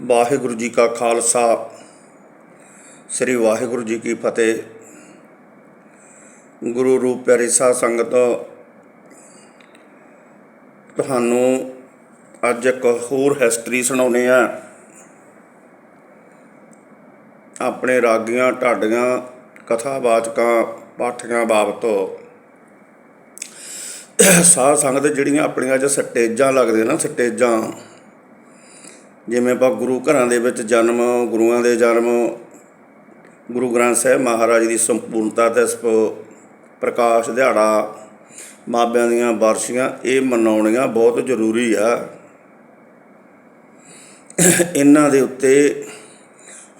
ਵਾਹਿਗੁਰੂ ਜੀ ਕਾ ਖਾਲਸਾ, ਸ੍ਰੀ ਵਾਹਿਗੁਰੂ ਜੀ ਕੀ ਫਤਿਹ। ਗੁਰੂ ਰੂਪ ਪਿਆਰੀ ਸਾਧ ਸੰਗਤ, ਤੁਹਾਨੂੰ ਅੱਜ ਇੱਕ ਹੋਰ ਹਿਸਟਰੀ ਸੁਣਾਉਨੇ ਆ ਆਪਣੇ ਰਾਗੀਆਂ, ਢਾਡੀਆਂ, ਕਥਾਵਾਚਕਾਂ, ਪਾਠੀਆਂ ਬਾਬਤ ਸਾਧ ਸੰਗਤ ਜਿਹੜੀਆਂ ਆਪਣੀਆਂ ਅੱਜ ਸਟੇਜਾਂ ਲੱਗਦੇ ਨਾ, ਸਟੇਜਾਂ। ਜਿਵੇਂ ਆਪਾਂ ਗੁਰੂ ਘਰਾਂ ਦੇ ਵਿੱਚ ਜਨਮ, ਗੁਰੂਆਂ ਦੇ ਜਨਮ, ਗੁਰੂ ਗ੍ਰੰਥ ਸਾਹਿਬ ਮਹਾਰਾਜ ਦੀ ਸੰਪੂਰਨਤਾ ਦਿਵਸ ਪ੍ਰਕਾਸ਼ ਦਿਹਾੜਾ ਮਾਬਿਆਂ ਦੀਆਂ ਵਰਸ਼ੀਆਂ ਇਹ ਮਨਾਉਣੀਆਂ ਬਹੁਤ ਜ਼ਰੂਰੀ ਆ। ਇਹਨਾਂ ਦੇ ਉੱਤੇ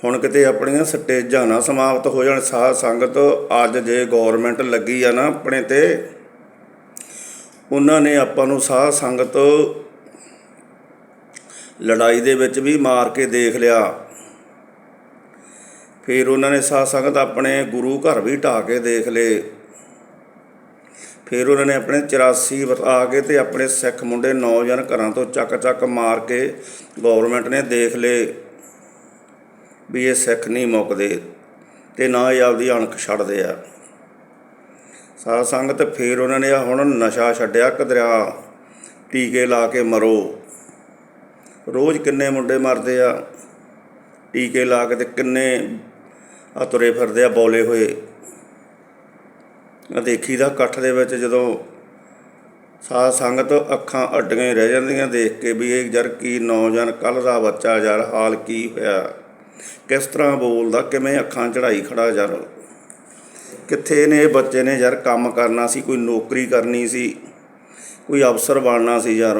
ਹੁਣ ਕਿਤੇ ਆਪਣੀਆਂ ਸਟੇਜਾਂ ਨਾ ਸਮਾਪਤ ਹੋ ਜਾਣ, ਸਾਧ ਸੰਗਤ ਅੱਜ ਜੇ ਗਵਰਨਮੈਂਟ ਲੱਗੀ ਆ ਨਾ ਆਪਣੇ ਤੇ ਉਹਨਾਂ ਨੇ ਆਪਾਂ ਨੂੰ ਸਾਧ ਸੰਗਤ ਲੜਾਈ ਦੇ ਵਿੱਚ ਵੀ ਮਾਰ ਕੇ ਦੇਖ ਲਿਆ। ਫਿਰ ਉਹਨਾਂ ਨੇ ਸਾਧ ਸੰਗਤ ਆਪਣੇ ਗੁਰੂ ਘਰ ਵੀ ਢਾ ਕੇ ਦੇਖ ਲਏ। ਫਿਰ ਉਹਨਾਂ ਨੇ ਆਪਣੇ 84 ਵਟਾ ਕੇ ਤੇ ਆਪਣੇ ਸਿੱਖ ਮੁੰਡੇ ਨੌਜਵਾਨ ਘਰਾਂ ਤੋਂ ਚੱਕ ਚੱਕ ਮਾਰ ਕੇ ਗਵਰਨਮੈਂਟ ਨੇ ਦੇਖ ਲਏ ਵੀ ਇਹ ਸਿੱਖ ਨਹੀਂ ਮੁੱਕਦੇ ਤੇ ਨਾ ਇਹ ਆਪਦੀ ਅਣਖ ਛੱਡਦੇ ਆ। ਸਾਧ ਸੰਗਤ ਫਿਰ ਉਹਨਾਂ ਨੇ ਆ ਹੁਣ ਨਸ਼ਾ ਛੱਡਿਆ ਕਦਰਿਆ, ਟੀਕੇ ਲਾ ਕੇ ਮਰੋ। ਰੋਜ਼ ਕਿੰਨੇ ਮੁੰਡੇ ਮਰਦੇ ਆ, ਟੀਕੇ ਲਾ ਕੇ ਤੇ ਕਿੰਨੇ ਆ ਤੁਰੇ ਫਿਰਦੇ ਆ ਬੋਲੇ ਹੋਏ। ਆ ਦੇਖੀਦਾ ਇਕੱਠ ਦੇ ਵਿੱਚ ਜਦੋਂ ਸਾਧ ਸੰਗਤ ਅੱਖਾਂ ਅੱਡੀਆਂ ਹੀ ਰਹਿ ਜਾਂਦੀਆਂ ਦੇਖ ਕੇ ਵੀ ਇਹ ਯਾਰ ਕੀ ਨੌਜਵਾਨ ਕੱਲ ਦਾ ਬੱਚਾ ਯਾਰ ਹਾਲ ਕੀ ਹੋਇਆ, ਕਿਸ ਤਰ੍ਹਾਂ ਬੋਲਦਾ, ਕਿਵੇਂ ਅੱਖਾਂ ਚੜਾਈ ਖੜਾ ਯਾਰ। ਕਿੱਥੇ ਨੇ ਇਹ ਬੱਚੇ ਨੇ ਯਾਰ, ਕੰਮ ਕਰਨਾ ਸੀ, ਕੋਈ ਨੌਕਰੀ ਕਰਨੀ ਸੀ, ਕੋਈ ਅਫਸਰ ਬਣਨਾ ਸੀ ਯਾਰ।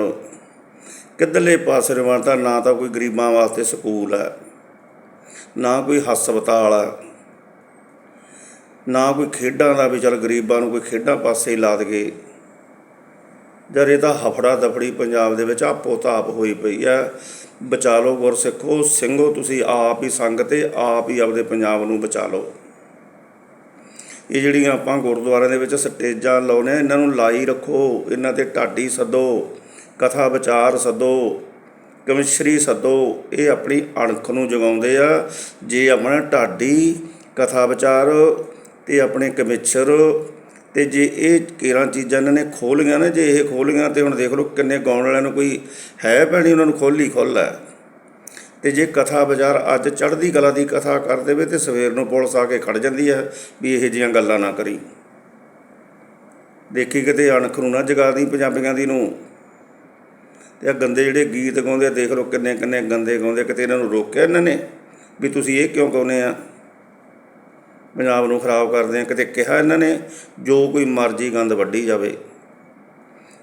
ਕਿੱਧਰਲੇ ਪਾਸੇ ਬਣਦਾ ਨਾ ਤਾਂ ਕੋਈ ਗਰੀਬਾਂ ਵਾਸਤੇ ਸਕੂਲ ਹੈ, ਨਾ ਕੋਈ ਹਸਪਤਾਲ ਹੈ, ਨਾ ਕੋਈ ਖੇਡਾਂ ਦਾ ਵੀ, ਚਲ ਗਰੀਬਾਂ ਨੂੰ ਕੋਈ ਖੇਡਾਂ ਪਾਸੇ ਹੀ ਲਾ ਦਗੇ ਜਦ ਇਹ ਤਾਂ ਹਫੜਾ ਦਫੜੀ ਪੰਜਾਬ ਦੇ ਵਿੱਚ ਆਪੋ ਤਾਪ ਹੋਈ ਪਈ ਹੈ। ਬਚਾ ਲਓ ਗੁਰਸਿੱਖੋ ਸਿੰਘੋ ਤੁਸੀਂ ਆਪ ਹੀ ਸੰਗ ਤੇ ਆਪ ਹੀ ਆਪਦੇ ਪੰਜਾਬ ਨੂੰ ਬਚਾ ਲਓ। ਇਹ ਜਿਹੜੀਆਂ ਆਪਾਂ ਗੁਰਦੁਆਰਿਆਂ ਦੇ ਵਿੱਚ ਸਟੇਜਾਂ ਲਾਉਨੇ ਆ ਇਹਨਾਂ ਨੂੰ ਲਾਈ ਰੱਖੋ, ਇਹਨਾਂ ਤੇ ਢਾਡੀ ਸੱਦੋ, ਕਥਾ ਵਿਚਾਰ ਸੱਦੋ ਕਮਿਸ਼ਰੀ ਸੱਦੋ, ਇਹ ਆਪਣੀ ਅਣਖ ਨੂੰ ਜਗਾਉਂਦੇ ਆ। ਜੇ ਆਪਣਾ ਢਾਡੀ ਕਥਾ ਵਿਚਾਰ ਤੇ ਆਪਣੇ ਕਮਿਸ਼ਰ ਤੇ ਜੇ ਇਹ ਕੇਰਾਂ ਚੀਜ਼ਾਂ ਇਹਨਾਂ ਨੇ ਖੋਲੀਆਂ ਨਾ, ਜੇ ਇਹ ਖੋਲੀਆਂ ਤੇ ਹੁਣ ਦੇਖ ਲਓ ਕਿੰਨੇ ਗਾਉਣ ਵਾਲਿਆਂ ਨੂੰ ਕੋਈ ਹੈ ਪੈਣੀ ਉਹਨਾਂ ਨੂੰ ਖੋਲੀ ਖੁੱਲ੍ਹ ਤੇ ਜੇ ਕਥਾ ਬਾਜ਼ਾਰ ਅੱਜ ਚੜ੍ਹਦੀ ਕਲਾ ਦੀ ਕਥਾ ਕਰ ਦੇਵੇ ਤੇ ਸਵੇਰ ਨੂੰ ਪੁਲਿਸ ਆ ਕੇ ਖੜ ਜਾਂਦੀ ਹੈ ਵੀ ਇਹੋ ਜਿਹੀਆਂ ਗੱਲਾਂ ਨਾ ਕਰੀ। ਦੇਖੀ ਕਿਤੇ ਅਣਖ ਨੂੰ ਨਾ ਜਗਾਦੀ ਪੰਜਾਬੀਆਂ ਦੀ ਨੂੰ। ਤੇ ਆ ਗੰਦੇ ਜਿਹੜੇ ਗੀਤ ਗਾਉਂਦੇ ਦੇਖ ਲਓ ਕਿੰਨੇ ਕਿੰਨੇ ਗੰਦੇ ਗਾਉਂਦੇ ਕਿਤੇ ਇਹਨਾਂ ਨੂੰ ਰੋਕਿਆ ਇਹਨਾਂ ਨੇ ਵੀ ਤੁਸੀਂ ਇਹ ਕਿਉਂ ਗਾਉਂਦੇ ਆ? ਪੰਜਾਬ ਨੂੰ ਖਰਾਬ ਕਰਦੇ ਆ, ਕਿਤੇ ਕਿਹਾ ਇਹਨਾਂ ਨੇ ਜੋ ਕੋਈ ਮਰਜ਼ੀ ਗੰਦ ਵੱਢੀ ਜਾਵੇ।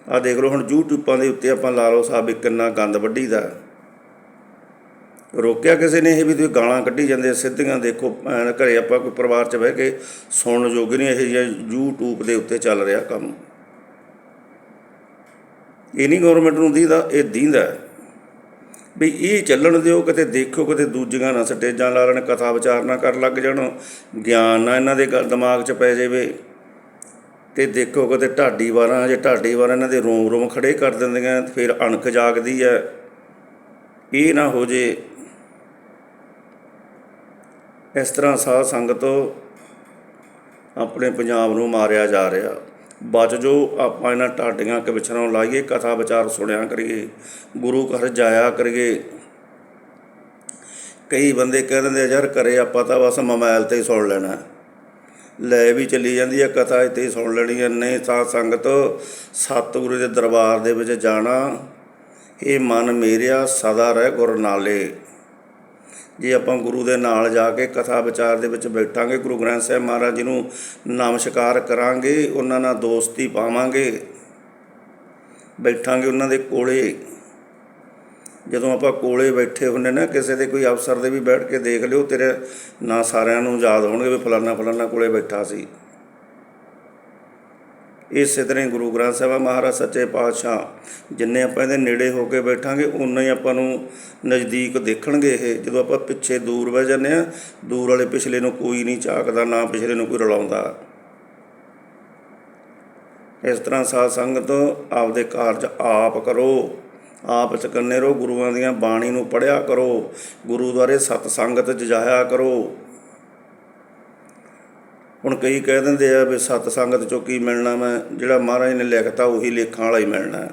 ਆ ਦੇਖ ਲਓ ਹੁਣ ਯੂਟਿਊਬਾਂ ਦੇ ਉੱਤੇ ਆਪਾਂ ਲਾ ਲਓ ਸਾਹਿਬ ਵੀ ਕਿੰਨਾ ਗੰਦ ਵੱਢੀਦਾ। ਰੋਕਿਆ ਕਿਸੇ ਨੇ ਇਹ ਵੀ ਤੁਸੀਂ ਗਾਲਾਂ ਕੱਢੀ ਜਾਂਦੇ ਸਿੱਧੀਆਂ ਦੇਖੋ ਭੈਣ ਘਰੇ ਆਪਾਂ ਕੋਈ ਪਰਿਵਾਰ 'ਚ ਬਹਿ ਕੇ ਸੁਣਨ ਯੋਗ ਨਹੀਂ, ਇਹ ਜਿਹਾ YouTube ਦੇ ਉੱਤੇ ਚੱਲ ਰਿਹਾ ਕੰਮ। ਇਹ ਨਹੀਂ ਗਵਰਨਮੈਂਟ ਨੂੰ ਦੀਦਾ, ਇਹ ਦੀਂਦਾ ਵੀ ਇਹ ਚੱਲਣ ਦਿਓ, ਕਿਤੇ ਦੇਖੋ, ਕਿਤੇ ਦੂਜੀਆਂ ਨਾ ਸਟੇਜਾਂ ਲਾ ਲੈਣ ਕਥਾ ਵਿਚਾਰ ਨਾ ਕਰ ਲੱਗ ਜਾਣ, ਗਿਆਨ ਨਾ ਇਹਨਾਂ ਦੇ ਦਿਮਾਗ 'ਚ ਪੈ ਜਾਵੇ। ਤੇ ਦੇਖੋ, ਕਿਤੇ ਢਾਡੀ ਵਾਰਾਂ, ਜੇ ਢਾਡੀ ਵਾਰਾਂ ਇਹਨਾਂ ਦੇ ਰੋਮ ਰੋਮ ਖੜੇ ਕਰ ਦਿੰਦੀਆਂ, ਫਿਰ ਅਣਖ ਜਾਗਦੀ ਹੈ। ਇਹ ਨਾ ਹੋ ਜੇ ਇਸ ਤਰ੍ਹਾਂ ਸਾਧ ਸੰਗਤ ਆਪਣੇ ਪੰਜਾਬ ਨੂੰ ਮਾਰਿਆ ਜਾ ਰਿਹਾ। ਬਚ ਜੋ ਆਪਾਂ ਇਹਨਾਂ ਢਾਡੀਆਂ ਕੇ ਵਿਚਾਰਾਂ ਲਾਈਏ, ਕਥਾ ਵਿਚਾਰ ਸੁਣਿਆ ਕਰੀਏ, ਗੁਰੂ ਘਰ ਜਾਇਆ ਕਰੀਏ। ਕਈ ਬੰਦੇ ਕਹਿ ਦਿੰਦੇ ਯਾਰ ਘਰੇ ਆਪਾਂ ਤਾਂ ਬਸ ਮੋਬਾਈਲ ਤੇ ਹੀ ਸੁਣ ਲੈਣਾ। ਲੈ ਵੀ ਚੱਲੀ ਜਾਂਦੀ ਹੈ ਕਥਾ ਇੱਥੇ ਹੀ ਸੁਣ ਲੈਣੀ ਹੈ ਨਹੀਂ ਸਾਧ ਸੰਗਤ ਸਤਿਗੁਰੂ ਦੇ ਦਰਬਾਰ ਦੇ ਵਿੱਚ ਜਾਣਾ, ਇਹ ਮਨ ਮੇਰਿਆ, ਸਦਾ ਰਹਿ ਗੁਰ ਨਾਲੇ ਜੇ ਆਪਾਂ ਗੁਰੂ ਦੇ ਨਾਲ ਜਾ ਕੇ ਕਥਾ ਵਿਚਾਰ ਦੇ ਵਿੱਚ ਬੈਠਾਂਗੇ, ਗੁਰੂ ਗ੍ਰੰਥ ਸਾਹਿਬ ਮਹਾਰਾਜ ਜੀ ਨੂੰ ਨਮਸਕਾਰ ਕਰਾਂਗੇ, ਉਹਨਾਂ ਨਾਲ ਦੋਸਤੀ ਪਾਵਾਂਗੇ, ਬੈਠਾਂਗੇ ਉਹਨਾਂ ਦੇ ਕੋਲੇ। ਜਦੋਂ ਆਪਾਂ ਕੋਲੇ ਬੈਠੇ ਹੁੰਨੇ ਨਾ, ਕਿਸੇ ਦੇ ਕੋਈ ਅਫਸਰ ਦੇ ਵੀ ਬੈਠ ਕੇ ਦੇਖ ਲਿਓ, ਤੇਰੇ ਨਾ ਸਾਰਿਆਂ ਨੂੰ ਯਾਦ ਹੋਣਗੇ ਵੀ ਫਲਾਨਾ ਫਲਾਨਾ ਕੋਲੇ ਬੈਠਾ ਸੀ। ਇਸੇ ਤਰ੍ਹਾਂ ਗੁਰੂ ਗ੍ਰੰਥ ਸਾਹਿਬ ਮਹਾਰਾਜ ਸੱਚੇ ਪਾਤਸ਼ਾਹ, ਜਿੰਨੇ ਆਪਾਂ ਇਹਦੇ ਨੇੜੇ ਹੋ ਕੇ ਬੈਠਾਂਗੇ ਉਨਾ ਹੀ ਆਪਾਂ ਨੂੰ ਨਜ਼ਦੀਕ ਦੇਖਣਗੇ ਇਹ। ਜਦੋਂ ਆਪਾਂ ਪਿੱਛੇ ਦੂਰ ਬਹਿ ਜਾਂਦੇ ਆ, ਦੂਰ ਵਾਲੇ ਪਿਛਲੇ ਨੂੰ ਕੋਈ ਨਹੀਂ ਝਾਕਦਾ, ਨਾ ਪਿਛਲੇ ਨੂੰ ਕੋਈ ਰਲਾਉਂਦਾ। ਇਸ ਤਰ੍ਹਾਂ ਸਾਧ ਸੰਗਤ ਆਪਦੇ ਕਾਰਜ ਆਪ ਕਰੋ, ਆਪ ਚਕੰਨੇ ਰਹੋ, ਗੁਰੂਆਂ ਦੀਆਂ ਬਾਣੀ ਨੂੰ ਪੜਿਆ ਕਰੋ ਗੁਰੂਦੁਆਰੇ ਸਤ ਸੰਗਤ 'ਚ ਜਾਇਆ ਕਰੋ। ਹੁਣ ਕਈ ਕਹਿ ਦਿੰਦੇ ਆ ਵੀ ਸਤ ਸੰਗਤ ਚੋਂ ਕੀ ਮਿਲਣਾ ਮੈਂ, ਜਿਹੜਾ ਮਹਾਰਾਜ ਨੇ ਲਿਖਤਾ ਉਹੀ ਲੇਖਾਂ ਵਾਲਾ ਹੀ ਮਿਲਣਾ।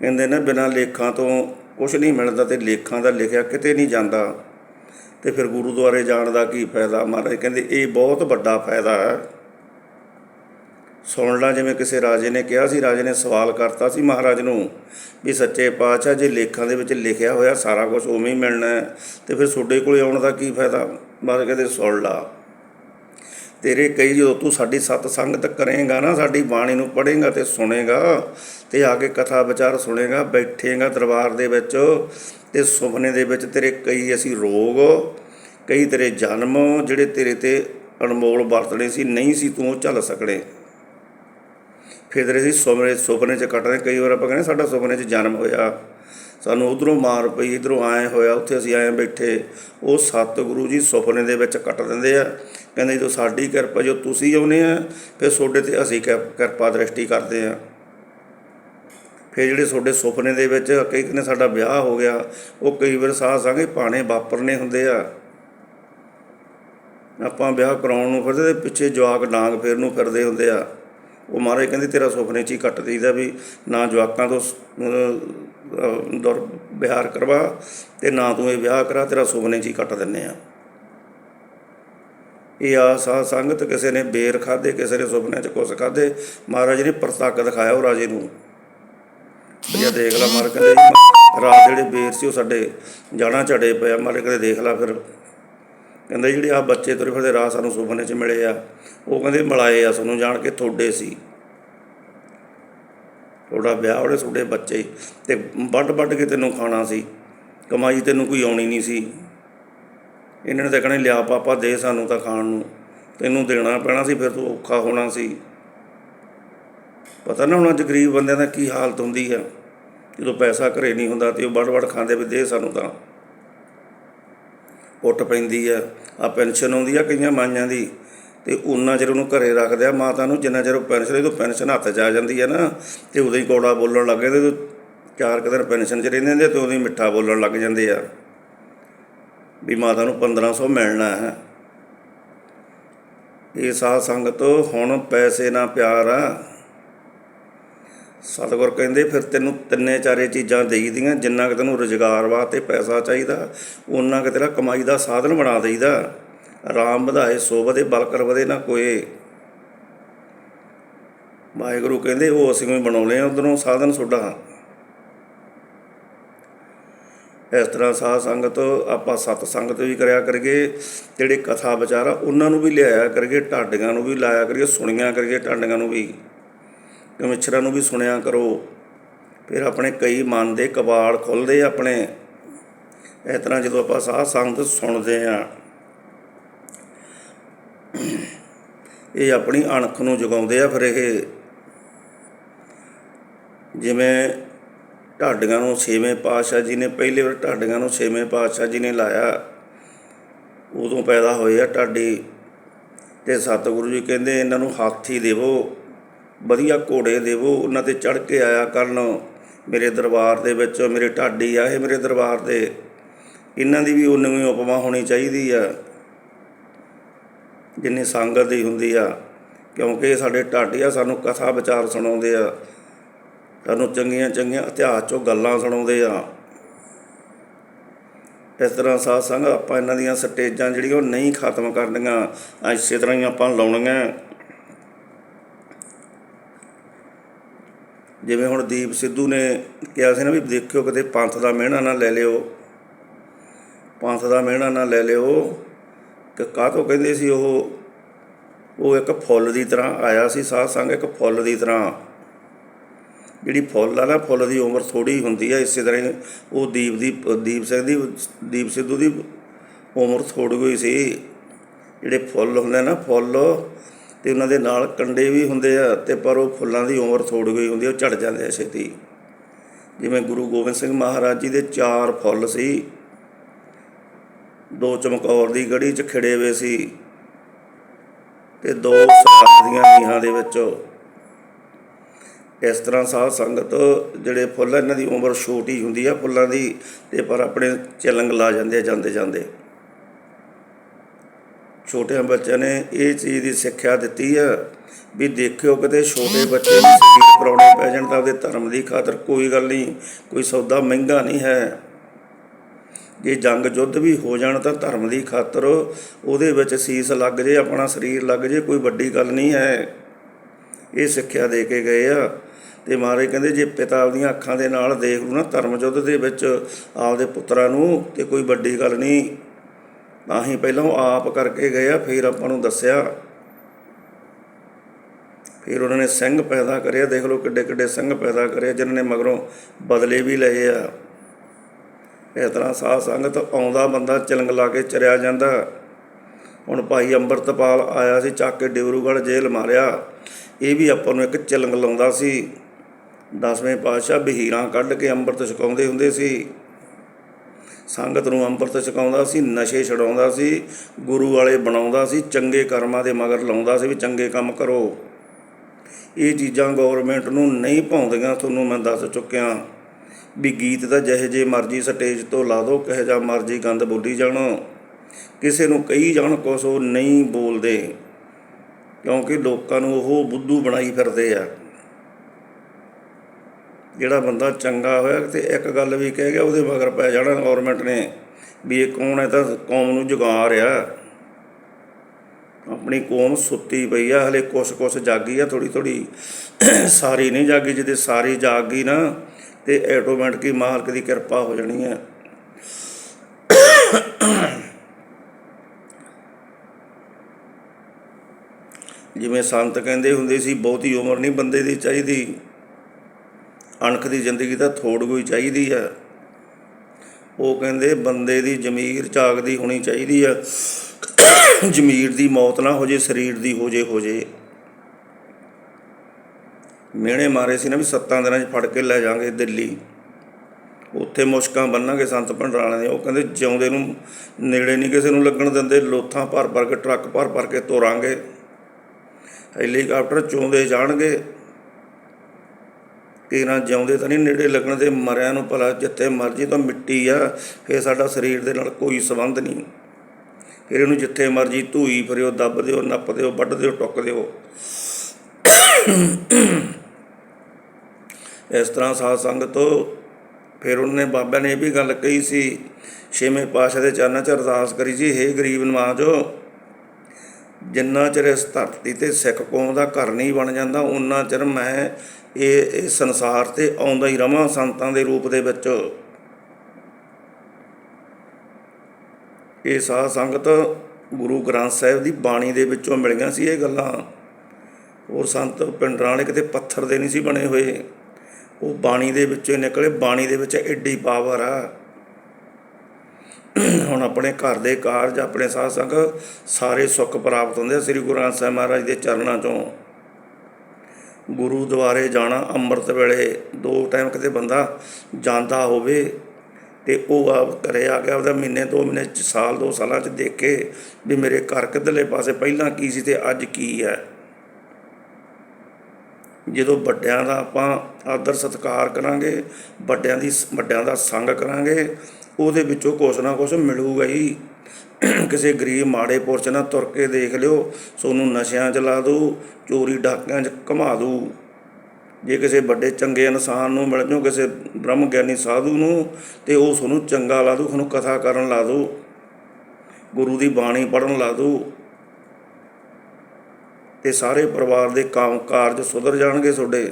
ਕਹਿੰਦੇ ਨੇ ਬਿਨਾਂ ਲੇਖਾਂ ਤੋਂ ਕੁਝ ਨਹੀਂ ਮਿਲਦਾ ਤੇ ਲੇਖਾਂ ਦਾ ਲਿਖਿਆ ਕਿਤੇ ਨਹੀਂ ਜਾਂਦਾ। ਤੇ ਫਿਰ ਗੁਰੂਦੁਆਰੇ ਜਾਣ ਦਾ ਕੀ ਫਾਇਦਾ ਮਹਾਰਾਜ? ਕਹਿੰਦੇ ਇਹ ਬਹੁਤ ਵੱਡਾ ਫਾਇਦਾ ਹੈ। ਸੁਣ ਲਾ ਜਿਵੇਂ ਕਿਸੇ ਰਾਜੇ ਨੇ ਕਿਹਾ ਸੀ, ਰਾਜੇ ਨੇ ਸਵਾਲ ਕਰਤਾ ਸੀ ਮਹਾਰਾਜ ਨੂੰ ਵੀ ਸੱਚੇ ਪਾਤਸ਼ਾਹ ਜੇ ਲੇਖਾਂ ਦੇ ਵਿੱਚ ਲਿਖਿਆ ਹੋਇਆ ਸਾਰਾ ਕੁਝ ਉਵੇਂ ਹੀ ਮਿਲਣਾ ਹੈ ਤੇ ਫਿਰ ਤੁਹਾਡੇ ਕੋਲੇ ਆਉਣ ਦਾ ਕੀ ਫਾਇਦਾ? ਮਹਾਰਾਜ ਕਹਿੰਦੇ ਸੁਣ ਲਾ। ਤੇਰੇ ਕਈ ਜਦੋਂ ਤੂੰ ਸਾਡੀ ਸਤ ਸੰਗਤ ਕਰੇਗਾ ਨਾ, ਸਾਡੀ ਬਾਣੀ ਨੂੰ ਪੜ੍ਹੇਗਾ ਤੇ ਸੁਣੇਗਾ ਤੇ ਆ ਕੇ ਕਥਾ ਵਿਚਾਰ ਸੁਣੇਗਾ, ਬੈਠੇਗਾ ਦਰਬਾਰ ਦੇ ਵਿੱਚ ਤੇ ਸੁਪਨੇ ਦੇ ਵਿੱਚ ਤੇਰੇ ਕਈ ਅਸੀਂ ਰੋਗ ਕਈ ਤੇਰੇ ਜਨਮ ਜਿਹੜੇ ਤੇਰੇ ਤੇ ਅਨਮੋਲ ਵਰਤਣੇ ਸੀ, ਨਹੀਂ ਸੀ ਤੂੰ ਉਹ ਝੱਲ ਸਕਣੇ। ਫਿਰ ਤੇਰੇ ਸੀ ਸੁਪਨੇ ਸੁਪਨੇ ਚ ਕੱਟਦੇ, ਕਈ ਵਾਰ ਆਪਾਂ ਕਹਿੰਦੇ ਸਾਡਾ ਸੁਪਨੇ ਚ ਜਨਮ ਹੋਇਆ। ਸਾਨੂੰ ਉਧਰੋਂ ਮਾਰ ਪਈ, ਇਧਰੋਂ ਆਏ ਹੋਇਆ, ਉੱਥੇ ਅਸੀਂ ਆਏ ਬੈਠੇ। ਉਹ ਸਤਿਗੁਰੂ ਜੀ ਸੁਪਨੇ ਦੇ ਵਿੱਚ ਕੱਟ ਦਿੰਦੇ ਆ। ਕਹਿੰਦੇ ਜੋ ਸਾਡੀ ਕਿਰਪਾ ਜੋ ਤੁਸੀਂ ਆਉਨੇ ਆ, ਫਿਰ ਤੁਹਾਡੇ ਤੇ ਅਸੀਂ ਕਿਰ- ਕਿਰਪਾ ਦ੍ਰਿਸ਼ਟੀ ਕਰਦੇ ਆ। ਫਿਰ ਜਿਹੜੇ ਤੁਹਾਡੇ ਸੁਪਨੇ ਦੇ ਵਿੱਚ ਕਈ ਕਹਿੰਦੇ ਸਾਡਾ ਵਿਆਹ ਹੋ ਗਿਆ, ਉਹ ਕਈ ਵਾਰ ਸਾਹ ਸੰਗੇ ਪਾਣੇ ਵਾਪਰਨੇ ਹੁੰਦੇ ਆ। ਆਪਾਂ ਵਿਆਹ ਕਰਾਉਣ ਨੂੰ ਫਿਰਦੇ ਪਿੱਛੇ ਜਵਾਕ ਡਾਂਗ ਫੇਰ ਨੂੰ ਫਿਰਦੇ ਹੁੰਦੇ ਆ। ਉਹ ਮਹਾਰਾਜ ਕਹਿੰਦੇ, ਤੇਰਾ ਸੁਪਨੇ 'ਚ ਹੀ ਕੱਟ ਦੇਈਦਾ ਵੀ ਨਾ ਜਵਾਕਾਂ ਤੋਂ ਸ- ਵਿਹਾਰ ਕਰਵਾ ਤੇ ਨਾ ਤੂੰ ਇਹ ਵਿਆਹ ਕਰਾ, ਤੇਰਾ ਸੁਪਨੇ 'ਚ ਹੀ ਕੱਟ ਦਿੰਨੇ ਆ। ਇਹ ਆ ਸਾਧ ਸੰਗਤ, ਕਿਸੇ ਨੇ ਬੇਰ ਖਾਦੇ ਕਿਸੇ ਨੇ ਸੁਪਨੇ 'ਚ ਕੁਛ ਖਾਦੇ ਮਹਾਰਾਜ ਨੇ ਪ੍ਰਤੱਖ ਦਿਖਾਇਆ ਉਹ ਰਾਜੇ ਨੂੰ। ਭਈਆ ਦੇਖ ਲਾ ਮਾਰ ਕਹਿੰਦੇ, ਰਾਤ ਜਿਹੜੇ ਬੇਰ ਸੀ ਉਹ ਸਾਡੇ ਜਾਣਾ ਝੜੇ ਪਿਆ ਮਾਰੇ ਕਹਿੰਦੇ, ਦੇਖ ਲਾ ਫਿਰ ਕਹਿੰਦੇ ਜਿਹੜੇ ਆ ਬੱਚੇ ਤੁਰੇ ਫਿਰਦੇ ਰਾਹ ਸਾਨੂੰ ਸੁਪਨੇ 'ਚ ਮਿਲੇ ਆ, ਉਹ ਕਹਿੰਦੇ ਮਲਾਏ ਆ, ਸਾਨੂੰ ਜਾਣ ਕੇ ਤੁਹਾਡੇ ਸੀ। ਤੁਹਾਡਾ ਵਿਆਹ ਉਹਦੇ ਤੁਹਾਡੇ ਬੱਚੇ ਹੀ ਤੇ ਵੱਡ ਵੱਡ ਕੇ ਤੈਨੂੰ ਖਾਣਾ ਸੀ, ਕਮਾਈ ਤੈਨੂੰ ਕੋਈ ਆਉਣੀ ਨਹੀਂ ਸੀ। ਇਹਨਾਂ ਨੇ ਤਾਂ ਕਹਿਣਾ ਲਿਆ ਪਾਪਾ ਦੇ ਸਾਨੂੰ ਤਾਂ ਖਾਣ ਨੂੰ, ਤੈਨੂੰ ਦੇਣਾ ਪੈਣਾ ਸੀ, ਫਿਰ ਤੂੰ ਔਖਾ ਹੋਣਾ ਸੀ। ਪਤਾ ਨਾ ਹੁਣ ਅੱਜ ਗਰੀਬ ਬੰਦਿਆਂ ਦਾ ਕੀ ਹਾਲਤ ਹੁੰਦੀ ਆ, ਜਦੋਂ ਪੈਸਾ ਘਰੇ ਨਹੀਂ ਹੁੰਦਾ ਤੇ ਉਹ ਵੱਡ ਵੱਡ ਖਾਂਦੇ ਵੀ ਦੇ ਸਾਨੂੰ ਤਾਂ। ਉੱਟ ਪੈਂਦੀ ਆ ਆ ਪੈਨਸ਼ਨ ਆਉਂਦੀ ਆ ਕਈਆਂ ਮਾਈਆਂ ਦੀ, ਤੇ ਉਹਨਾਂ ਚਿਰ ਉਹਨੂੰ ਘਰੇ ਰੱਖਦੇ ਆ, ਮਾਤਾ ਨੂੰ ਜਿੰਨਾ ਚਿਰ ਉਹ ਪੈਨਸ਼ਨ ਜਦੋਂ ਪੈਨਸ਼ਨ ਹੱਥ 'ਚ ਆ ਜਾਂਦੀ ਆ ਨਾ, ਤੇ ਉਦੋਂ ਹੀ ਕੌੜਾ ਬੋਲਣ ਲੱਗੇ ਤੇ ਉਦੋਂ ਚਾਰ ਕੁ ਦਿਨ ਪੈਨਸ਼ਨ 'ਚ ਰਹਿੰਦੇ ਹੁੰਦੇ ਆ, ਤੇ ਉਦੋਂ ਹੀ ਮਿੱਠਾ ਬੋਲਣ ਲੱਗ ਜਾਂਦੇ ਆ, ਵੀ ਮਾਤਾ ਨੂੰ 1500 ਮਿਲਣਾ ਹੈ। ਇਹ ਸਾਧ ਸੰਗਤ, ਹੁਣ ਪੈਸੇ ਨਾਲ ਪਿਆਰ ਆ ਸਤਿਗੁਰ ਕਹਿੰਦੇ, ਫਿਰ ਤੈਨੂੰ ਤਿੰਨੇ ਚਾਰੇ ਚੀਜ਼ਾਂ ਦੇਈਦੀਆਂ, ਜਿੰਨਾ ਕਿ ਤੈਨੂੰ ਰੁਜ਼ਗਾਰ ਵਾਸਤੇ ਪੈਸਾ ਚਾਹੀਦਾ ਉਹਨਾਂ ਕਿ ਤੇਰਾ ਕਮਾਈ ਦਾ ਸਾਧਨ ਬਣਾ ਦੇਈਦਾ। ਆਰਾਮ ਵਧਾਏ, ਸੋ ਵਧੇ ਬਲਕਰ ਵਧੇ ਨਾ ਕੋਏ। ਵਾਹਿਗੁਰੂ ਕਹਿੰਦੇ, ਉਹ ਅਸੀਂ ਵੀ ਬਣਾਉਣੇ ਆ ਉਧਰੋਂ ਸਾਧਨ ਤੁਹਾਡਾ ਇਸ ਤਰ੍ਹਾਂ ਸਾਧ ਸੰਗਤ, ਆਪਾਂ ਸਤ ਸੰਗਤ ਵੀ ਕਰਿਆ ਕਰੀਏ, ਜਿਹੜੇ ਕਥਾ ਵਿਚਾਰਾ ਉਹਨਾਂ ਨੂੰ ਵੀ ਲਿਆਇਆ ਕਰੀਏ, ਢਾਡੀਆਂ ਨੂੰ ਵੀ ਲਾਇਆ ਕਰੀਏ, ਸੁਣੀਆਂ ਕਰੀਏ, ਢਾਡੀਆਂ ਨੂੰ ਵੀ। ਕਮਿਸ਼ਰਾਂ ਨੂੰ ਵੀ ਸੁਣਿਆ ਕਰੋ। ਫਿਰ ਆਪਣੇ ਕਈ ਮਨ ਦੇ ਕਬਾੜ ਖੁੱਲਦੇ ਆਪਣੇ। ਇਸ ਤਰ੍ਹਾਂ ਜਦੋਂ ਆਪਾਂ ਸਾਧ ਸੰਗਤ ਸੁਣਦੇ ਆ। ਇਹ ਆਪਣੀ ਅਣਖ ਨੂੰ ਜਗਾਉਂਦੇ ਆ ਫਿਰ ਇਹ। ਜਿਵੇਂ ਢਾਡੀਆਂ ਨੂੰ ਛੇਵੇਂ ਪਾਤਸ਼ਾਹ ਜੀ ਨੇ ਪਹਿਲੇ ਵਾਰ ਢਾਡੀਆਂ ਨੂੰ ਛੇਵੇਂ ਪਾਤਸ਼ਾਹ ਜੀ ਨੇ ਲਾਇਆ। ਉਦੋਂ ਪੈਦਾ ਹੋਏ ਆ ਢਾਡੀ। ਤੇ ਸਤਿਗੁਰੂ ਜੀ ਕਹਿੰਦੇ ਇਹਨਾਂ ਨੂੰ ਹਾਥੀ ਦੇਵੋ। ਵਧੀਆ ਘੋੜੇ ਦੇਵੋ, ਉਹਨਾਂ ਤੇ ਚੜ ਕੇ ਆਇਆ ਕਰਨ ਮੇਰੇ ਦਰਬਾਰ ਦੇ ਵਿੱਚ, ਮੇਰੇ ਢਾਡੀ ਆ, ਇਹ ਮੇਰੇ ਦਰਬਾਰ ਦੇ ਇਹਨਾਂ ਦੀ ਵੀ ਉਨੀ ਹੀ ਉਪਮਾ ਹੋਣੀ ਚਾਹੀਦੀ ਆ, ਜਿੰਨੀ ਸੰਗਤ ਦੀ ਹੁੰਦੀ ਆ। ਕਿਉਂਕਿ ਸਾਡੇ ਢਾਡੀ ਆ, ਸਾਨੂੰ ਕਥਾ ਵਿਚਾਰ ਸੁਣਾਉਂਦੇ ਆ। ਸਾਨੂੰ ਚੰਗੀਆਂ ਚੰਗੀਆਂ ਇਤਿਹਾਸ ਚੋਂ ਗੱਲਾਂ ਸੁਣਾਉਂਦੇ ਆ। ਇਸ ਤਰ੍ਹਾਂ ਸਾਧ ਸੰਗ ਆਪਾਂ ਇਹਨਾਂ ਦੀਆਂ ਸਟੇਜਾਂ ਜਿਹੜੀਆਂ ਉਹ ਨਹੀਂ ਖਤਮ ਕਰਨੀਆਂ ਇਸੇ ਤਰ੍ਹਾਂ ਹੀ ਆਪਾਂ ਲਾਉਣੀਆਂ। ਜਿਵੇਂ ਹੁਣ ਦੀਪ ਸਿੱਧੂ ਨੇ ਕਿਹਾ ਸੀ ਨਾ ਵੀ ਦੇਖਿਓ ਕਿਤੇ ਪੰਥ ਦਾ ਮਿਹਣਾ ਨਾ ਲੈ ਲਿਓ। ਪੰਥ ਦਾ ਮਿਹਣਾ ਨਾ ਲੈ ਲਿਓ। ਕਿ ਕਾਹਤੋਂ ਕਹਿੰਦੇ ਸੀ ਉਹ ਉਹ ਇੱਕ ਫੁੱਲ ਦੀ ਤਰ੍ਹਾਂ ਆਇਆ ਸੀ ਸਾਧ ਸੰਗ, ਇੱਕ ਫੁੱਲ ਦੀ ਤਰ੍ਹਾਂ। ਜਿਹੜੀ ਫੁੱਲ ਆ ਨਾ, ਫੁੱਲ ਦੀ ਉਮਰ ਥੋੜੀ ਹੁੰਦੀ ਹੈ ਇਸੇ ਤਰ੍ਹਾਂ ਹੀ ਉਹ ਦੀਪ ਦੀ, ਦੀਪ ਸਿੰਘ ਦੀ, ਦੀਪ ਸਿੱਧੂ ਦੀ ਉਮਰ ਥੋੜੀ ਹੋਈ ਸੀ। ਜਿਹੜੇ ਫੁੱਲ ਹੁੰਦੇ ਨਾ, ਫੁੱਲ ਤੇ ਉਹਨਾਂ ਦੇ ਨਾਲ ਕੰਡੇ ਵੀ ਹੁੰਦੇ ਆ ਤੇ ਪਰ ਉਹ ਫੁੱਲਾਂ ਦੀ ਉਮਰ ਥੋੜੀ ਹੋਈ ਹੁੰਦੀ ਉਹ ਝੜ ਜਾਂਦੇ ਆ ਛੇਤੀ। ਜਿਵੇਂ ਗੁਰੂ ਗੋਬਿੰਦ ਸਿੰਘ ਮਹਾਰਾਜ ਜੀ ਦੇ ਚਾਰ ਫੁੱਲ ਸੀ, ਦੋ ਚਮਕੌਰ ਦੀ ਗੜੀ 'ਚ ਖਿੜੇ ਹੋਏ ਸੀ ਤੇ ਦੋ ਸਰਾਜ ਦੀਆਂ ਨੀਹਾਂ ਦੇ ਵਿੱਚ। ਇਸ ਤਰ੍ਹਾਂ ਸਾਧ ਸੰਗਤ ਜਿਹੜੇ ਫੁੱਲ ਇਹਨਾਂ ਦੀ ਉਮਰ ਛੋਟੀ ਹੁੰਦੀ ਆ ਫੁੱਲਾਂ ਦੀ ਤੇ ਪਰ ਆਪਣੇ ਚਲੰਗ ਲਾ ਜਾਂਦੇ ਆ ਜਾਂਦੇ ਜਾਂਦੇ ਛੋਟਿਆਂ ਬੱਚਿਆਂ ਨੇ ਇਹ ਚੀਜ਼ ਦੀ ਸਿੱਖਿਆ ਦਿੱਤੀ ਆ ਵੀ ਦੇਖਿਓ ਕਿਤੇ ਛੋਟੇ ਬੱਚੇ ਨੂੰ ਸਰੀਰ ਕਰਾਉਣੇ ਪੈ ਜਾਣ ਤਾਂ ਉਹਦੇ ਧਰਮ ਦੀ ਖਾਤਰ ਕੋਈ ਗੱਲ ਨਹੀਂ, ਕੋਈ ਸੌਦਾ ਮਹਿੰਗਾ ਨਹੀਂ ਹੈ। ਜੇ ਜੰਗ ਯੁੱਧ ਵੀ ਹੋ ਜਾਣ ਤਾਂ ਧਰਮ ਦੀ ਖਾਤਰ ਉਹਦੇ ਵਿੱਚ ਸੀਸ ਲੱਗ ਜੇ, ਆਪਣਾ ਸਰੀਰ ਲੱਗ ਜੇ, ਕੋਈ ਵੱਡੀ ਗੱਲ ਨਹੀਂ ਹੈ। ਇਹ ਸਿੱਖਿਆ ਦੇ ਕੇ ਗਏ ਆ ਤੇ ਮਹਾਰਾਜ ਕਹਿੰਦੇ ਜੇ ਪਿਤਾ ਦੀਆਂ ਅੱਖਾਂ ਦੇ ਨਾਲ ਦੇਖ ਲੂ ਨਾ ਧਰਮ ਯੁੱਧ ਦੇ ਵਿੱਚ ਆਪਦੇ ਪੁੱਤਰਾਂ ਨੂੰ ਤੇ ਕੋਈ ਵੱਡੀ ਗੱਲ ਨਹੀਂ। ਤਾਂ ਹੀ ਪਹਿਲਾਂ ਉਹ ਆਪ ਕਰਕੇ ਗਏ ਆ, ਫਿਰ ਆਪਾਂ ਨੂੰ ਦੱਸਿਆ। ਫਿਰ ਉਹਨਾਂ ਨੇ ਸਿੰਘ ਪੈਦਾ ਕਰਿਆ, ਦੇਖ ਲਓ ਕਿੱਡੇ ਕਿੱਡੇ ਸਿੰਘ ਪੈਦਾ ਕਰਿਆ, ਜਿਨ੍ਹਾਂ ਨੇ ਮਗਰੋਂ ਬਦਲੇ ਵੀ ਲਏ ਆ। ਇਸ ਤਰ੍ਹਾਂ ਸਾਧ ਸੰਗਤ ਆਉਂਦਾ ਬੰਦਾ, ਚਿਲੰਗ ਲਾ ਕੇ ਚਰਿਆ ਜਾਂਦਾ। ਹੁਣ ਭਾਈ ਅੰਮ੍ਰਿਤਪਾਲ ਆਇਆ ਸੀ, ਚੱਕ ਕੇ ਡਿਬਰੂਗੜ੍ਹ ਜੇਲ੍ਹ ਮਾਰਿਆ। ਇਹ ਵੀ ਆਪਾਂ ਨੂੰ ਇੱਕ ਚਿਲੰਗ ਲਾਉਂਦਾ ਸੀ। ਦਸਵੇਂ ਪਾਤਸ਼ਾਹ ਬਹੀਰਾਂ ਕੱਢ ਕੇ ਅੰਮ੍ਰਿਤ ਛਕਾਉਂਦੇ ਹੁੰਦੇ ਸੀ। ਸੰਗਤ ਨੂੰ ਅੰਮ੍ਰਿਤ ਛਕਾਉਂਦਾ ਸੀ, ਨਸ਼ੇ ਛਡਾਉਂਦਾ ਸੀ, ਗੁਰੂ ਵਾਲੇ ਬਣਾਉਂਦਾ ਸੀ, ਚੰਗੇ ਕਰਮਾਂ ਦੇ ਮਗਰ ਲਾਉਂਦਾ ਸੀ ਵੀ ਚੰਗੇ ਕੰਮ ਕਰੋ। ਇਹ ਚੀਜ਼ਾਂ ਗਵਰਨਮੈਂਟ ਨੂੰ ਨਹੀਂ ਪਾਉਂਦੀਆਂ, ਤੁਹਾਨੂੰ ਮੈਂ ਦੱਸ ਚੁੱਕਿਆ। ਵੀ ਗੀਤ ਤਾਂ ਜਿਹੇ ਜੇ ਮਰਜ਼ੀ ਸਟੇਜ ਤੋਂ ਲਾ ਦਿਓ ਕਹੇ ਜਾ ਮਰਜ਼ੀ ਗੰਦ ਬੋਲੀ ਜਾਣ। ਕਿਸੇ ਨੂੰ ਕਹੀ ਜਾਣ ਕੁਛ ਉਹ ਨਹੀਂ ਬੋਲਦੇ, ਕਿਉਂਕਿ ਲੋਕਾਂ ਨੂੰ ਉਹ ਬੁੱਧੂ ਬਣਾਈ ਫਿਰਦੇ ਆ। ਜਿਹੜਾ ਬੰਦਾ ਚੰਗਾ ਹੋਇਆ ਤੇ ਇੱਕ ਗੱਲ ਵੀ ਕਹਿ ਗਿਆ, ਉਹਦੇ ਮਗਰ ਪੈ ਜਾਣਾ ਗਵਰਨਮੈਂਟ ਨੇ ਵੀ ਇਹ ਕੌਣ ਹੈ ਤਾਂ ਕੌਮ ਨੂੰ ਜਗਾ ਰਿਹਾ ਆਪਣੀ ਕੌਮ ਸੁੱਤੀ ਪਈ ਆ, ਹਲੇ ਕੁਛ ਕੁਛ ਜਾਗੀ ਆ ਥੋੜੀ ਥੋੜੀ ਸਾਰੀ ਨਹੀਂ ਜਾਗੀ, ਜਿਹਦੇ ਸਾਰੀ ਜਾਗ ਗਈ ਨਾ, ਤੇ ਆਟੋਮੈਟਿਕ ਹੀ ਮਾਲਕ ਦੀ ਕਿਰਪਾ ਹੋ ਜਾਣੀ ਹੈ ਜਿਵੇਂ ਸੰਤ ਕਹਿੰਦੇ ਹੁੰਦੇ ਸੀ, ਬਹੁਤੀ ਉਮਰ ਨਹੀਂ ਬੰਦੇ ਦੀ ਚਾਹੀਦੀ। ਅਣਖ ਦੀ ਜ਼ਿੰਦਗੀ ਤਾਂ ਥੋੜ ਕੋਈ ਚਾਹੀਦੀ ਆ। ਉਹ ਕਹਿੰਦੇ ਬੰਦੇ ਦੀ ਜ਼ਮੀਰ ਜਾਗਦੀ ਹੋਣੀ ਚਾਹੀਦੀ ਆ। ਜ਼ਮੀਰ ਦੀ ਮੌਤ ਨਾ ਹੋ ਜੇ, ਸਰੀਰ ਦੀ ਹੋ ਜੇ ਹੋ ਜੇ। ਮਿਹਣੇ ਮਾਰੇ ਸੀ ਨਾ ਵੀ ਸੱਤਾਂ ਦਿਨਾਂ 'ਚ ਫੜ ਕੇ ਲੈ ਜਾਾਂਗੇ ਦਿੱਲੀ। ਉੱਥੇ ਮੁਸ਼ਕਾਂ ਬੰਨਾਂਗੇ ਸੰਤ ਭੰਡਰਾਲਿਆਂ ਦੇ ਉਹ ਕਹਿੰਦੇ ਜਿਉਂਦੇ ਨੂੰ ਨੇੜੇ ਨਹੀਂ ਕਿਸੇ ਨੂੰ ਲੱਗਣ ਦਿੰਦੇ। ਲੋਥਾਂ ਭਰ ਭਰ ਕੇ, ਟਰੱਕ ਭਰ ਭਰ ਕੇ ਤੋਰਾਂਗੇ। ਹੈਲੀਕਾਪਟਰ ਚੋਂਦੇ ਜਾਣਗੇ। ਪੀਰਾਂ ਜਿਉਂਦੇ ਤਾਂ ਨਹੀਂ, ਨੇੜੇ ਲੱਗਣ ਦੇ ਮਰਿਆਂ ਨੂੰ ਭਲਾ ਜਿੱਥੇ ਮਰਜ਼ੀ ਤਾਂ ਮਿੱਟੀ ਆ, ਫਿਰ ਸਾਡਾ ਸਰੀਰ ਦੇ ਨਾਲ ਕੋਈ ਸੰਬੰਧ ਨਹੀਂ। ਫਿਰ ਇਹਨੂੰ ਜਿੱਥੇ ਮਰਜ਼ੀ ਧੂਈ ਫਿਰਿਓ, ਦੱਬ ਦਿਓ, ਨੱਪ ਦਿਓ, ਵੱਢ ਦਿਓ, ਟੁੱਕ ਦਿਓ। ਇਸ ਤਰ੍ਹਾਂ ਸਾਧ ਸੰਗਤ, ਫਿਰ ਉਹਨੇ ਬਾਬਾ ਨੇ ਇਹ ਵੀ ਗੱਲ ਕਹੀ ਸੀ, ਛੇਵੇਂ ਪਾਤਸ਼ਾਹ ਦੇ ਚਰਨਾਂ 'ਚ ਅਰਦਾਸ ਕਰੀ ਜੀ ਹੇ ਗਰੀਬ ਨਵਾਜੋ, ਜਿੰਨਾ ਚਿਰ ਇਸ ਧਰਤੀ ਤੇ ਸਿੱਖ ਕੌਮ ਦਾ ਘਰ ਨਹੀਂ ਬਣ ਜਾਂਦਾ ਉਨਾ ਚਿਰ ਮੈਂ ਇਹ ਇਹ ਸੰਸਾਰ ਤੇ ਆਉਂਦਾ ਹੀ ਰਵਾਂ, ਸੰਤਾਂ ਦੇ ਰੂਪ ਦੇ ਵਿੱਚ। ਇਹ ਸਾਧ ਸੰਗਤ ਗੁਰੂ ਗ੍ਰੰਥ ਸਾਹਿਬ ਦੀ ਬਾਣੀ ਦੇ ਵਿੱਚੋਂ ਮਿਲੀਆਂ ਸੀ ਇਹ ਗੱਲਾਂ। ਉਹ ਸੰਤ ਪਿੰਡਰਾਂ ਵਾਲੇ ਕਿਤੇ ਪੱਥਰ ਦੇ ਨਹੀਂ ਸੀ ਬਣੇ ਹੋਏ। ਉਹ ਬਾਣੀ ਦੇ ਵਿੱਚੋਂ ਨਿਕਲੇ, ਬਾਣੀ ਦੇ ਵਿੱਚ ਐਡੀ ਪਾਵਰ ਆ। ਹੁਣ ਆਪਣੇ ਘਰ ਦੇ ਕਾਰਜ, ਆਪਣੇ ਸਾਧ ਸੰਗ ਸਾਰੇ ਸੁੱਖ ਪ੍ਰਾਪਤ ਹੁੰਦੇ ਆ ਸ੍ਰੀ ਗੁਰੂ ਗ੍ਰੰਥ ਸਾਹਿਬ ਮਹਾਰਾਜ ਦੇ ਚਰਨਾਂ ਚੋਂ। ਗੁਰੂਦੁਆਰੇ ਜਾਣਾ ਅੰਮ੍ਰਿਤ ਵੇਲੇ, ਦੋ ਟਾਈਮ ਕਿਤੇ ਬੰਦਾ ਜਾਂਦਾ ਹੋਵੇ ਤੇ ਉਹ ਆਪ ਘਰੇ ਆ ਗਿਆ, ਉਹਦਾ ਮਹੀਨੇ, ਦੋ ਮਹੀਨੇ ਸਾਲ, ਦੋ ਸਾਲਾਂ ਚ ਦੇਖੇ ਵੀ ਮੇਰੇ ਘਰ ਕਿੱਧਰਲੇ ਪਾਸੇ ਪਹਿਲਾਂ ਕੀ ਸੀ ਤੇ ਅੱਜ ਕੀ ਹੈ। ਜਦੋਂ ਵੱਡਿਆਂ ਦਾ ਆਪਾਂ ਆਦਰ ਸਤਿਕਾਰ ਕਰਾਂਗੇ, ਵੱਡਿਆਂ ਦੀ ਵੱਡਿਆਂ ਦਾ ਸੰਗ ਕਰਾਂਗੇ, ਉਹਦੇ ਵਿੱਚੋਂ ਕੁਛ ਨਾ ਕੁਛ ਮਿਲੂਗਾ ਹੀ। ਕਿਸੇ ਗਰੀਬ ਮਾੜੇ ਪੁਰਸ਼ ਨਾਲ ਤੁਰ ਕੇ ਦੇਖ ਲਿਓ, ਸੋਨੂੰ ਨਸ਼ਿਆਂ 'ਚ ਲਾ ਦੂ ਚੋਰੀ ਡਾਕਿਆਂ 'ਚ ਘੁਮਾ ਦੂ ਜੇ ਕਿਸੇ ਵੱਡੇ ਚੰਗੇ ਇਨਸਾਨ ਨੂੰ ਮਿਲ ਜਾਓ, ਕਿਸੇ ਬ੍ਰਹਮ ਗਿਆਨੀ ਸਾਧੂ ਨੂੰ, ਤੇ ਉਹ ਤੁਹਾਨੂੰ ਚੰਗਾ ਲਾ ਦੂ ਤੁਹਾਨੂੰ ਕਥਾ ਕਰਨ ਲਾ ਦੂ ਗੁਰੂ ਦੀ ਬਾਣੀ ਪੜਨ ਲਾ ਦੂ ਤੇ ਸਾਰੇ ਪਰਿਵਾਰ ਦੇ ਕੰਮ ਕਾਰਜ ਸੁਧਰ ਜਾਣਗੇ ਤੁਹਾਡੇ।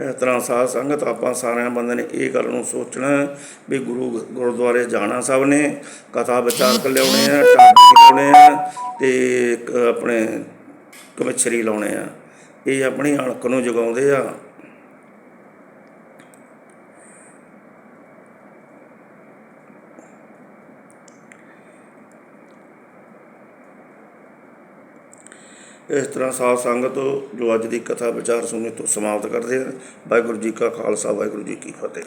ਇਸ ਤਰ੍ਹਾਂ ਸਾਧ ਸੰਗਤ ਆਪਾਂ ਸਾਰਿਆਂ ਬੰਦਿਆਂ ਨੇ ਇਹ ਗੱਲ ਨੂੰ ਸੋਚਣਾ ਵੀ ਗੁਰੂ ਗੁਰਦੁਆਰੇ ਜਾਣਾ ਸਭ ਨੇ, ਕਥਾ ਵਿਚਾਰਕ ਲਿਆਉਣੇ ਆ ਟਾਪੀ ਲਿਆਉਣੇ ਆ ਤੇ ਆਪਣੇ ਕਮਛਰੀ ਲਾਉਣੇ ਆ। ਇਹ ਆਪਣੀ ਅਣਖ ਨੂੰ ਜਗਾਉਂਦੇ ਆ। ਇਸ ਤਰ੍ਹਾਂ ਸਾਧ ਸੰਗਤ ਜੋ ਅੱਜ ਦੀ ਕਥਾ ਵਿਚਾਰ ਸੁਣੀ ਤੋਂ ਸਮਾਪਤ ਕਰਦੇ ਹਾਂ। ਵਾਹਿਗੁਰੂ ਜੀ ਕਾ ਖਾਲਸਾ, ਵਾਹਿਗੁਰੂ ਜੀ ਕੀ ਫਤਿਹ।